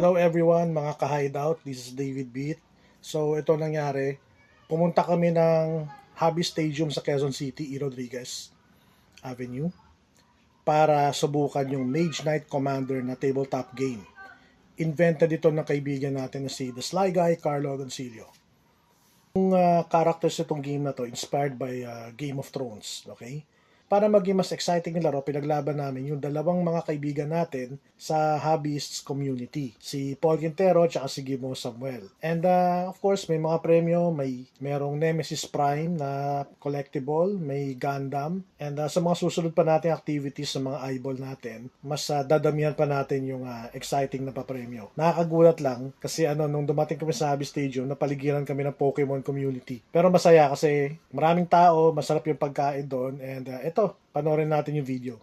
Hello everyone, mga ka-hideout. This is David Beat. So, ito nangyari. Pumunta kami ng Hobby Stadium sa Quezon City, E. Rodriguez Avenue para subukan yung Mage Knight Commander na tabletop game. Invented ito ng kaibigan natin na si The Sly Guy, Carlo Agoncillo. Yung uh, characters itong game na to, inspired by uh, Game of Thrones. Okay? Para maging mas exciting yung laro, pinaglaban namin yung dalawang mga kaibigan natin sa hobbyists community. Si Paul Quintero at si Gimo Samuel. And uh, of course, may mga premyo. May merong Nemesis Prime na collectible, may Gundam. And uh, sa mga susunod pa nating activities sa mga eyeball natin, mas uh, dadamihan pa natin yung uh, exciting na papremyo. Nakakagulat lang kasi ano, nung dumating kami sa Hobby Stadium, napaligiran kami ng Pokemon community. Pero masaya kasi maraming tao, masarap yung pagkain doon. And uh, ito, panoorin natin yung video.